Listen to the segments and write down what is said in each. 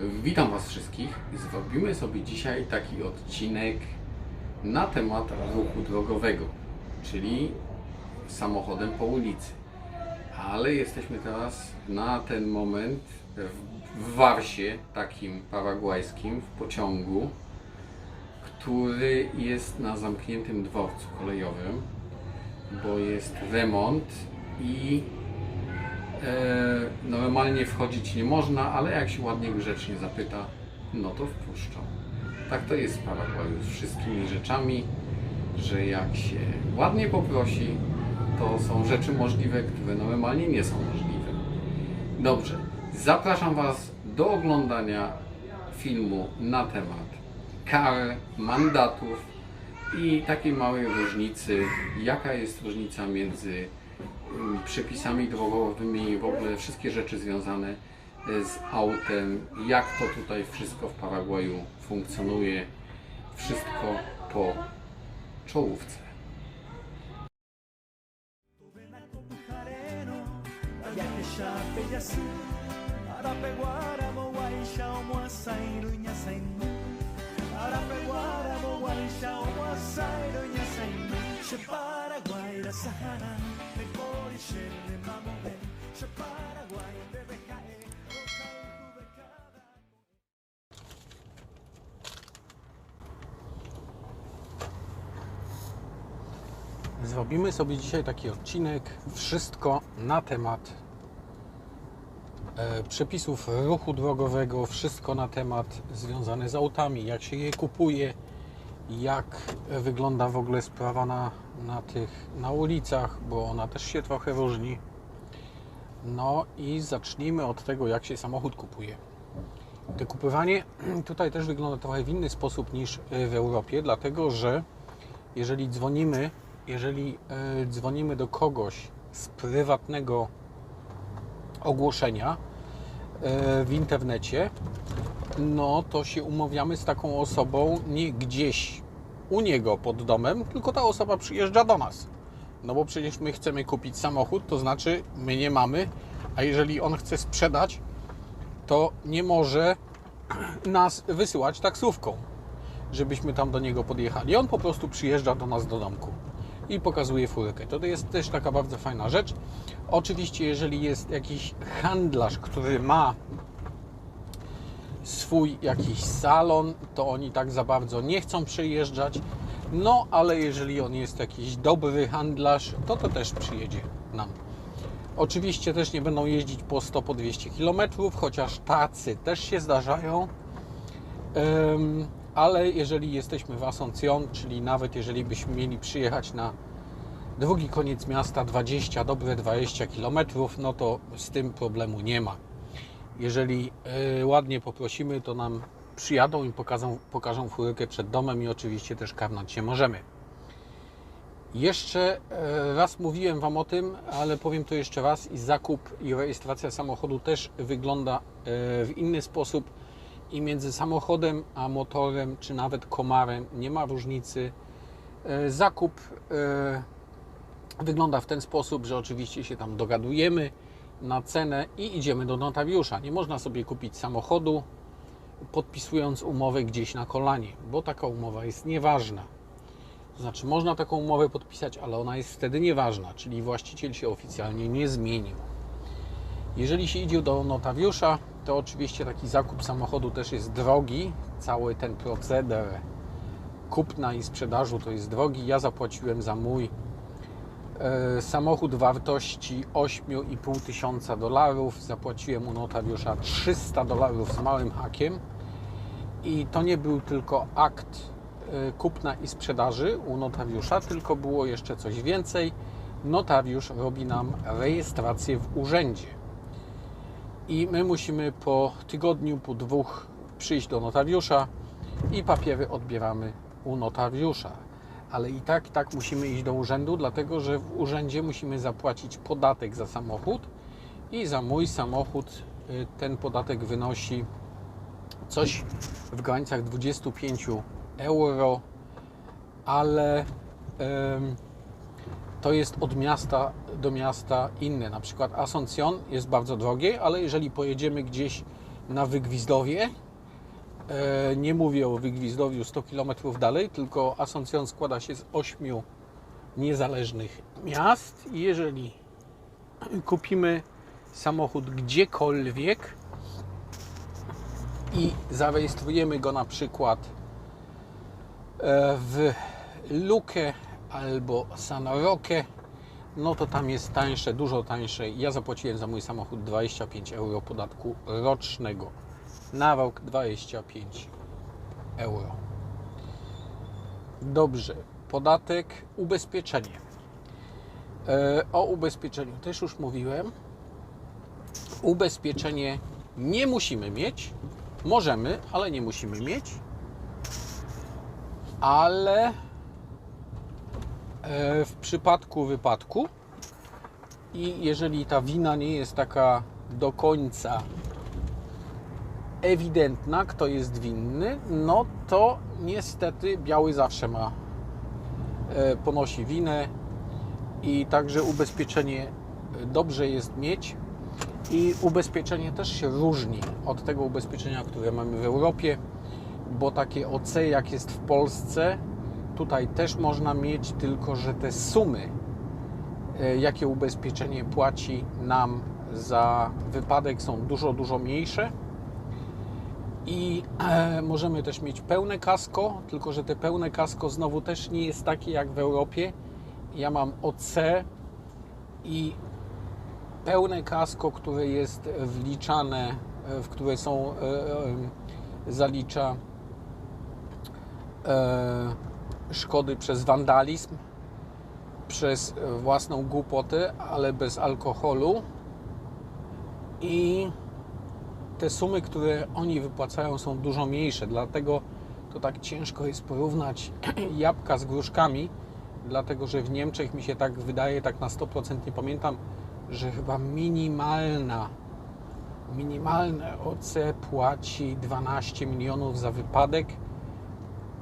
Witam Was wszystkich. Zrobimy sobie dzisiaj taki odcinek na temat ruchu drogowego, czyli samochodem po ulicy. Ale jesteśmy teraz na ten moment w, Warsie, takim paragwajskim, w pociągu, który jest na zamkniętym dworcu kolejowym, bo jest remont i normalnie wchodzić nie można, ale jak się ładnie grzecznie zapyta, no to wpuszczą. Tak to jest w Paragwaju z wszystkimi rzeczami, że jak się ładnie poprosi, to są rzeczy możliwe, które normalnie nie są możliwe. Dobrze, zapraszam Was do oglądania filmu na temat kar, mandatów i takiej małej różnicy, jaka jest różnica między przepisami drogowymi w ogóle wszystkie rzeczy związane e, z autem, jak to tutaj wszystko w Paragwaju funkcjonuje, wszystko po czołówce. Paraguay Sahara She Paraguay Zrobimy sobie dzisiaj taki odcinek wszystko na temat e, przepisów ruchu drogowego, wszystko na temat związane z autami, jak się je kupuje, jak wygląda w ogóle sprawa na, na tych na ulicach, bo ona też się trochę różni. No i zacznijmy od tego, jak się samochód kupuje. To kupowanie tutaj też wygląda trochę w inny sposób niż e, w Europie, dlatego że jeżeli dzwonimy, jeżeli e, dzwonimy do kogoś z prywatnego ogłoszenia e, w internecie, no to się umawiamy z taką osobą nie gdzieś u niego pod domem, tylko ta osoba przyjeżdża do nas. No bo przecież my chcemy kupić samochód, to znaczy my nie mamy, a jeżeli on chce sprzedać, to nie może nas wysyłać taksówką, żebyśmy tam do niego podjechali. On po prostu przyjeżdża do nas do domku i pokazuje furkę. To jest też taka bardzo fajna rzecz. Oczywiście, jeżeli jest jakiś handlarz, który ma swój jakiś salon, to oni tak za bardzo nie chcą przyjeżdżać. No, ale jeżeli on jest jakiś dobry handlarz, to to też przyjedzie nam. Oczywiście też nie będą jeździć po 100, po 200 km, chociaż tacy też się zdarzają. Ym, ale jeżeli jesteśmy w Asuncion, czyli nawet jeżeli byśmy mieli przyjechać na drugi koniec miasta 20, dobre 20 km, no to z tym problemu nie ma. Jeżeli y, ładnie poprosimy, to nam przyjadą i pokażą, pokażą furkę przed domem i oczywiście też karnąć się możemy. Jeszcze e, raz mówiłem Wam o tym, ale powiem to jeszcze raz i zakup i rejestracja samochodu też wygląda e, w inny sposób i między samochodem a motorem, czy nawet komarem nie ma różnicy. Zakup wygląda w ten sposób, że oczywiście się tam dogadujemy na cenę i idziemy do notariusza. Nie można sobie kupić samochodu podpisując umowę gdzieś na kolanie, bo taka umowa jest nieważna. To znaczy, można taką umowę podpisać, ale ona jest wtedy nieważna, czyli właściciel się oficjalnie nie zmienił. Jeżeli się idzie do notariusza, to oczywiście taki zakup samochodu też jest drogi. Cały ten proceder kupna i sprzedażu to jest drogi. Ja zapłaciłem za mój samochód wartości 8,5 tysiąca dolarów. Zapłaciłem u notariusza 300 dolarów z małym hakiem. I to nie był tylko akt e, kupna i sprzedaży u notariusza, tylko było jeszcze coś więcej. Notariusz robi nam rejestrację w urzędzie i my musimy po tygodniu, po dwóch przyjść do notariusza i papiery odbieramy u notariusza. Ale i tak, tak musimy iść do urzędu, dlatego że w urzędzie musimy zapłacić podatek za samochód i za mój samochód y, ten podatek wynosi coś w granicach 25 euro, ale em, to jest od miasta do miasta inne. Na przykład Asuncion jest bardzo drogie, ale jeżeli pojedziemy gdzieś na Wygwizdowie. E, Nie mówię o Wygwizdowiu 100 km dalej, tylko Asuncjon składa się z ośmiu niezależnych miast. Jeżeli kupimy samochód gdziekolwiek i zarejestrujemy go na przykład e, w Lukę albo San Roque, no to tam jest tańsze, dużo tańsze. Ja zapłaciłem za mój samochód 25 euro podatku rocznego. Na rok 25 euro. Dobrze, podatek, ubezpieczenie. E, O ubezpieczeniu też już mówiłem. Ubezpieczenie nie musimy mieć. Możemy, ale nie musimy mieć. Ale e, w przypadku wypadku i jeżeli ta wina nie jest taka do końca ewidentna, kto jest winny, no to niestety biały zawsze ma e, ponosi winę i także ubezpieczenie dobrze jest mieć i ubezpieczenie też się różni od tego ubezpieczenia, które mamy w Europie, bo takie OC jak jest w Polsce, tutaj też można mieć, tylko że te sumy, e, jakie ubezpieczenie płaci nam za wypadek są dużo, dużo mniejsze. I e, możemy też mieć pełne kasko, tylko że te pełne kasko znowu też nie jest takie jak w Europie. Ja mam OC i pełne kasko, które jest wliczane, e, w które są e, e, zalicza e, szkody przez wandalizm, przez własną głupotę, ale bez alkoholu. I te sumy, które oni wypłacają, są dużo mniejsze, dlatego to tak ciężko jest porównać jabłka z gruszkami, dlatego że w Niemczech mi się tak wydaje, tak na 100% nie pamiętam, że chyba minimalna, minimalne OC płaci 12 milionów za wypadek,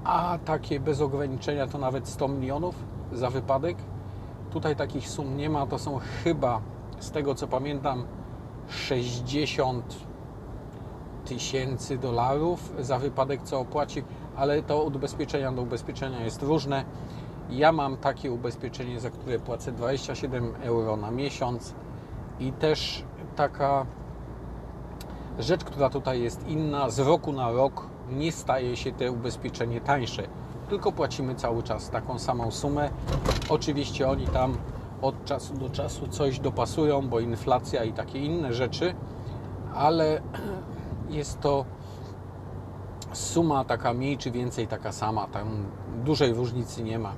a takie bez ograniczenia to nawet 100 milionów za wypadek. Tutaj takich sum nie ma, to są chyba, z tego co pamiętam, 60 tysięcy dolarów za wypadek, co opłaci, ale to od ubezpieczenia do ubezpieczenia jest różne. Ja mam takie ubezpieczenie, za które płacę 27 euro na miesiąc i też taka rzecz, która tutaj jest inna, z roku na rok nie staje się te ubezpieczenie tańsze, tylko płacimy cały czas taką samą sumę. Oczywiście oni tam od czasu do czasu coś dopasują, bo inflacja i takie inne rzeczy, ale jest to suma taka mniej czy więcej taka sama, tam dużej różnicy nie ma.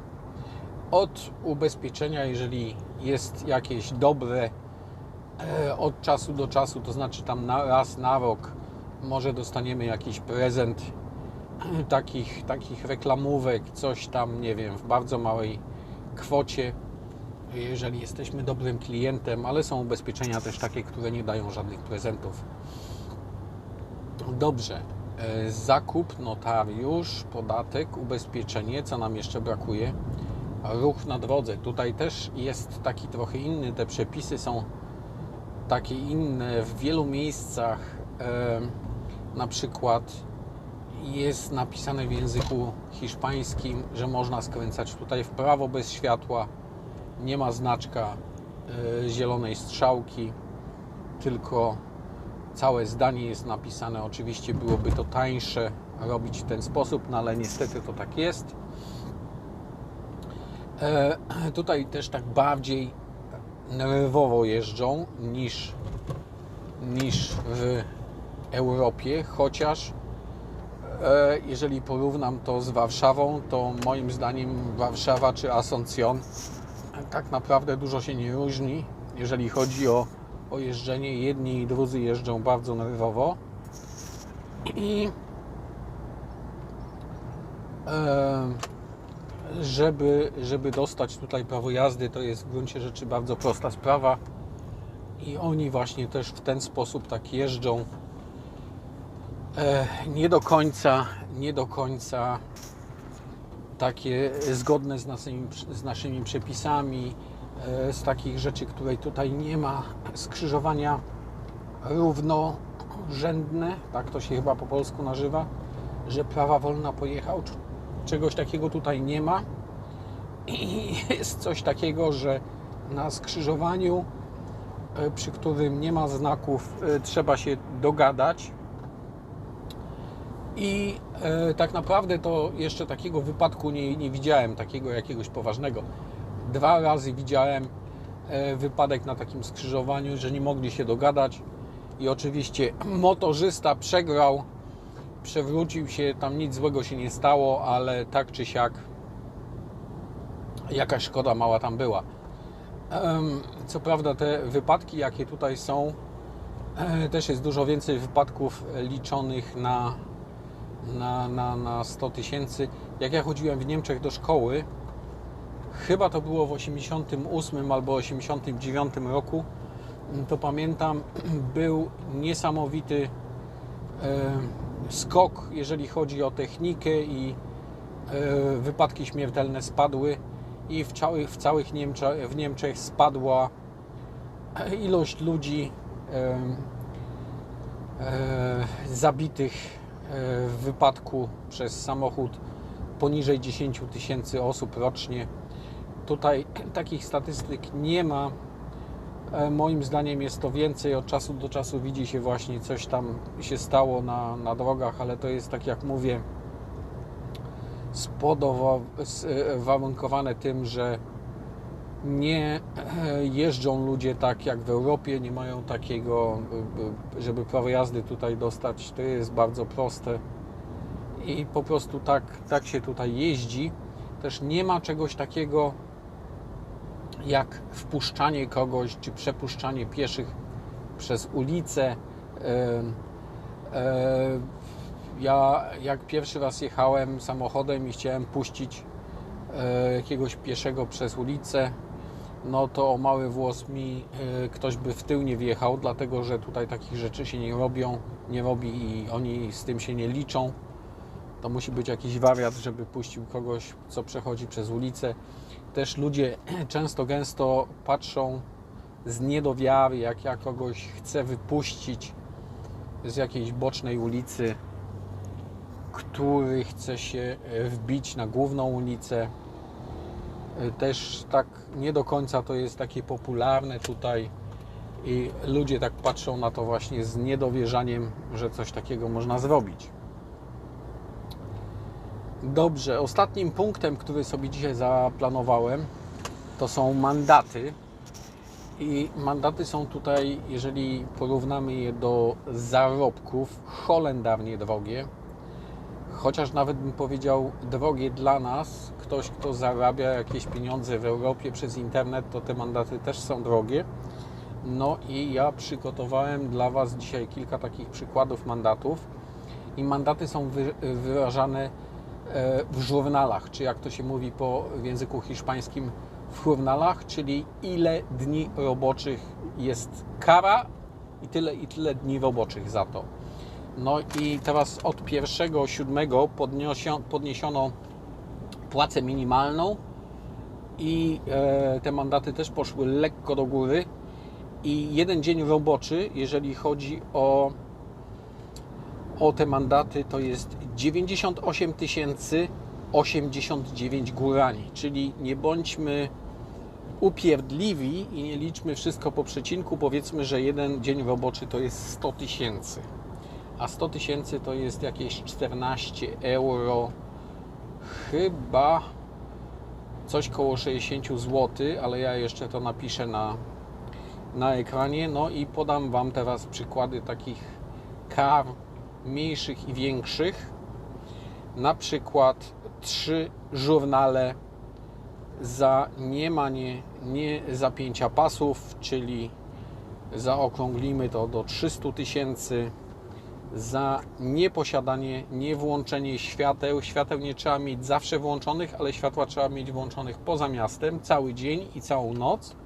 Od ubezpieczenia, jeżeli jest jakieś dobre e, od czasu do czasu, to znaczy tam na, raz na rok może dostaniemy jakiś prezent e, takich, takich reklamówek, coś tam, nie wiem, w bardzo małej kwocie, jeżeli jesteśmy dobrym klientem, ale są ubezpieczenia też takie, które nie dają żadnych prezentów. Dobrze. E, Zakup, notariusz, podatek, ubezpieczenie, co nam jeszcze brakuje? Ruch na drodze. Tutaj też jest taki trochę inny. Te przepisy są takie inne w wielu miejscach. E, na przykład jest napisane w języku hiszpańskim, że można skręcać tutaj w prawo bez światła. Nie ma znaczka e, zielonej strzałki, tylko całe zdanie jest napisane. Oczywiście byłoby to tańsze robić w ten sposób, no ale niestety to tak jest. E, tutaj też tak bardziej nerwowo jeżdżą niż, niż w Europie, chociaż e, jeżeli porównam to z Warszawą, to moim zdaniem Warszawa czy Asuncjon tak naprawdę dużo się nie różni, jeżeli chodzi o, o jeżdżenie. Jedni i drudzy jeżdżą bardzo nerwowo. I e, żeby, żeby dostać tutaj prawo jazdy, to jest w gruncie rzeczy bardzo prosta sprawa. I oni właśnie też w ten sposób tak jeżdżą. E, nie do końca, nie do końca takie zgodne z naszymi, z naszymi przepisami, z takich rzeczy, której tutaj nie ma, skrzyżowania równo rzędne, tak to się chyba po polsku nazywa, że prawa wolna pojechał. Cz- Czegoś takiego tutaj nie ma. I jest coś takiego, że na skrzyżowaniu, e, przy którym nie ma znaków, e, trzeba się dogadać. I e, tak naprawdę to jeszcze takiego wypadku nie, nie widziałem, takiego jakiegoś poważnego. Dwa razy widziałem e, wypadek na takim skrzyżowaniu, że nie mogli się dogadać i oczywiście motorzysta przegrał, przewrócił się, tam nic złego się nie stało, ale tak czy siak jakaś szkoda mała tam była. Co prawda te wypadki, jakie tutaj są, e, też jest dużo więcej wypadków liczonych na, na, na, na 100 tysięcy. Jak ja chodziłem w Niemczech do szkoły, chyba to było w 88 albo 89 roku, to pamiętam, był niesamowity e, skok, jeżeli chodzi o technikę i e, wypadki śmiertelne spadły i w całych, w całych Niemczech, w Niemczech spadła e, ilość ludzi zabitych w wypadku przez samochód poniżej 10 tysięcy osób rocznie. Tutaj takich statystyk nie ma. E, Moim zdaniem jest to więcej. Od czasu do czasu widzi się właśnie coś tam się stało na, na drogach, ale to jest tak jak mówię spowodowane tym, że nie e, jeżdżą ludzie tak jak w Europie, nie mają takiego, e, żeby prawo jazdy tutaj dostać. To jest bardzo proste i po prostu tak, tak się tutaj jeździ. Też nie ma czegoś takiego jak wpuszczanie kogoś czy przepuszczanie pieszych przez ulicę. Ja jak pierwszy raz jechałem samochodem i chciałem puścić e, jakiegoś pieszego przez ulicę, no to o mały włos mi e, ktoś by w tył nie wjechał, dlatego że tutaj takich rzeczy się nie robią, nie robi i oni z tym się nie liczą. To musi być jakiś wariat, żeby puścił kogoś, co przechodzi przez ulicę. Też ludzie często gęsto patrzą z niedowiary, jak ja kogoś chcę wypuścić z jakiejś bocznej ulicy, który chce się e, wbić na główną ulicę. E, Też tak nie do końca to jest takie popularne tutaj i ludzie tak patrzą na to właśnie z niedowierzaniem, że coś takiego można zrobić. Dobrze, ostatnim punktem, który sobie dzisiaj zaplanowałem, to są mandaty. I mandaty są tutaj, jeżeli porównamy je do zarobków, holendarnie drogie. Chociaż nawet bym powiedział drogie dla nas, ktoś kto zarabia jakieś pieniądze w Europie przez internet, to te mandaty też są drogie. No i ja przygotowałem dla Was dzisiaj kilka takich przykładów mandatów. I mandaty są wy, wyrażane w żurnalach, czy jak to się mówi po w języku hiszpańskim w żurnalach, czyli ile dni roboczych jest kara i tyle i tyle dni roboczych za to. No i teraz od 1.7 podniosio, podniesiono płacę minimalną i e, te mandaty też poszły lekko do góry i jeden dzień roboczy, jeżeli chodzi o o te mandaty to jest 98 tysięcy 89 górani, czyli nie bądźmy upierdliwi i nie liczmy wszystko po przecinku. Powiedzmy, że jeden dzień roboczy to jest 100 tysięcy, a 100 tysięcy to jest jakieś 14 euro, chyba coś koło 60 zł, ale ja jeszcze to napiszę na, na ekranie. No i podam Wam teraz przykłady takich kar mniejszych i większych. Na przykład trzy żurnale za niemanie nie zapięcia pasów, czyli zaokrąglimy to do 300 tysięcy za nieposiadanie, niewłączenie świateł. Świateł nie trzeba mieć zawsze włączonych, ale światła trzeba mieć włączonych poza miastem cały dzień i całą noc.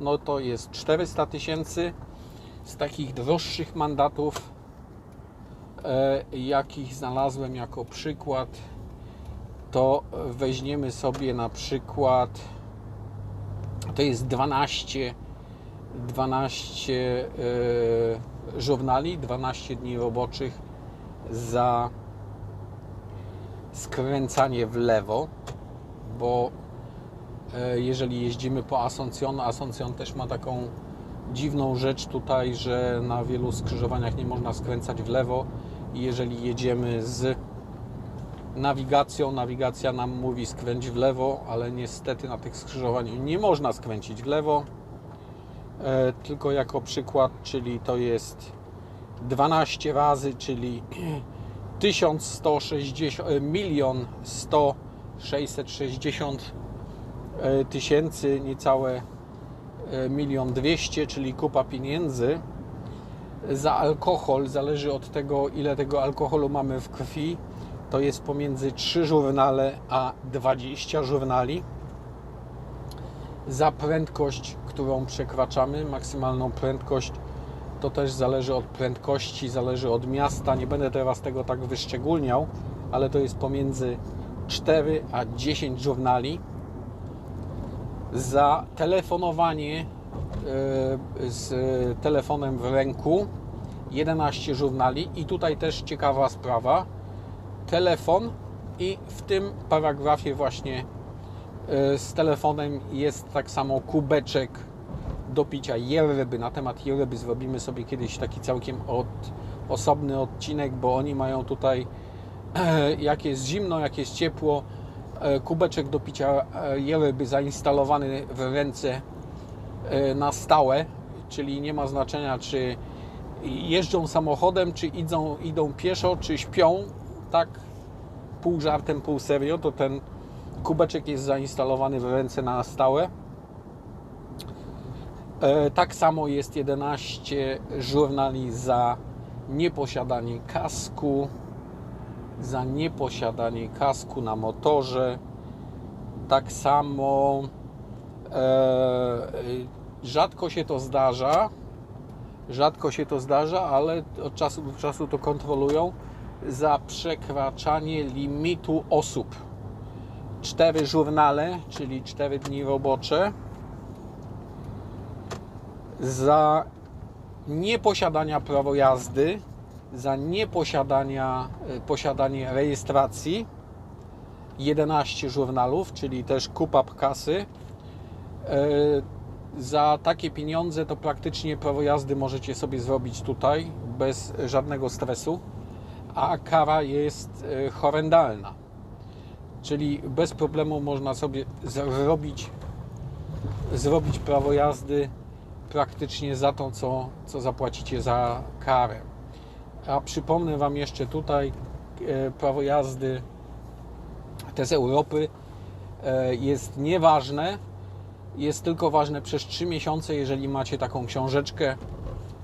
No to jest 400 tysięcy. Z takich droższych mandatów jakich znalazłem jako przykład, to weźmiemy sobie na przykład to jest 12 12 e, żurnali, 12 dni roboczych za skręcanie w lewo, bo e, jeżeli jeździmy po Asuncion, Asuncion też ma taką dziwną rzecz tutaj, że na wielu skrzyżowaniach nie można skręcać w lewo jeżeli jedziemy z nawigacją, nawigacja nam mówi skręć w lewo, ale niestety na tych skrzyżowaniach nie można skręcić w lewo. E, tylko jako przykład, czyli to jest 12 razy, czyli 1160 e, milion 100 660 e, tysięcy, niecałe milion 200, czyli kupa pieniędzy. Za alkohol, zależy od tego, ile tego alkoholu mamy w krwi, to jest pomiędzy 3 żurnale a 20 żurnali. Za prędkość, którą przekraczamy, maksymalną prędkość, to też zależy od prędkości, zależy od miasta. Nie będę teraz tego tak wyszczególniał, ale to jest pomiędzy 4 a 10 żurnali. Za telefonowanie z telefonem w ręku. 11 żurnali. I tutaj też ciekawa sprawa. Telefon i w tym paragrafie właśnie e, z telefonem jest tak samo kubeczek do picia yerby. Na temat yerby zrobimy sobie kiedyś taki całkiem od, osobny odcinek, bo oni mają tutaj jak jest zimno, jak jest ciepło, e, kubeczek do picia yerby zainstalowany w ręce na stałe, czyli nie ma znaczenia czy jeżdżą samochodem, czy idą, idą pieszo, czy śpią, tak pół żartem, pół serio, to ten kubeczek jest zainstalowany w ręce na stałe. E, Tak samo jest 11 żurnali za nieposiadanie kasku, za nieposiadanie kasku na motorze. Tak samo e, rzadko się to zdarza, rzadko się to zdarza, ale od czasu do czasu to kontrolują za przekraczanie limitu osób. Cztery żurnale, czyli 4 dni robocze. Za nieposiadania prawa jazdy, za nieposiadania e, posiadanie rejestracji 11 żurnalów, czyli też kupa kasy. E, Za takie pieniądze to praktycznie prawo jazdy możecie sobie zrobić tutaj bez żadnego stresu a kara jest e, horrendalna. Czyli bez problemu można sobie zrobić, zrobić prawo jazdy praktycznie za to, co, co zapłacicie za karę. A przypomnę Wam jeszcze tutaj e, prawo jazdy te z Europy jest nieważne, jest tylko ważne przez 3 miesiące, jeżeli macie taką książeczkę,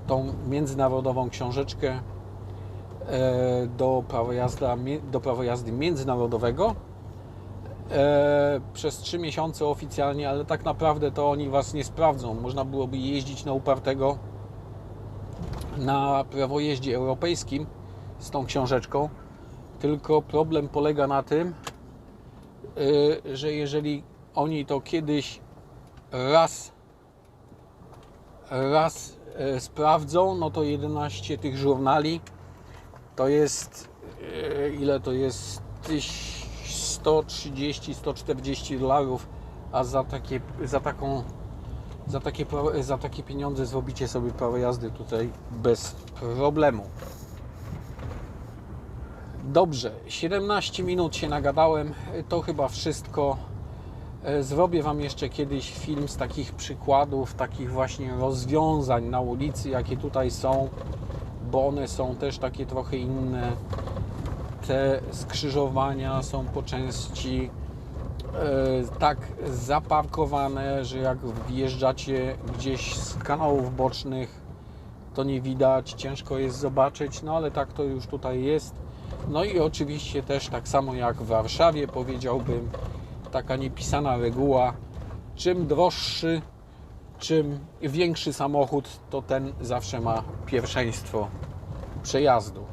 tą międzynarodową książeczkę e, do prawa, jazda, do prawa jazdy międzynarodowego e, przez 3 miesiące oficjalnie, ale tak naprawdę to oni Was nie sprawdzą. Można byłoby jeździć na upartego na prawojeździe europejskim z tą książeczką, tylko problem polega na tym, y, że jeżeli oni to kiedyś raz raz e, sprawdzą, no to 11 tych żurnali to jest e, ile to jest 130-140 dolarów, a za takie za taką za takie, za takie pieniądze zrobicie sobie prawo jazdy tutaj bez problemu. Dobrze, 17 minut się nagadałem, to chyba wszystko. E, Zrobię Wam jeszcze kiedyś film z takich przykładów, takich właśnie rozwiązań na ulicy, jakie tutaj są, bo one są też takie trochę inne. Te skrzyżowania są po części e, tak zaparkowane, że jak wjeżdżacie gdzieś z kanałów bocznych, to nie widać, ciężko jest zobaczyć, no ale tak to już tutaj jest. No i oczywiście też tak samo jak w Warszawie powiedziałbym, taka niepisana reguła, czym droższy, czym większy samochód, to ten zawsze ma pierwszeństwo przejazdu.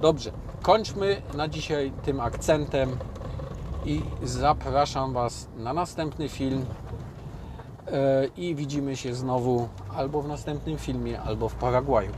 Dobrze, kończmy na dzisiaj tym akcentem i zapraszam Was na następny film E, i widzimy się znowu albo w następnym filmie, albo w Paragwaju.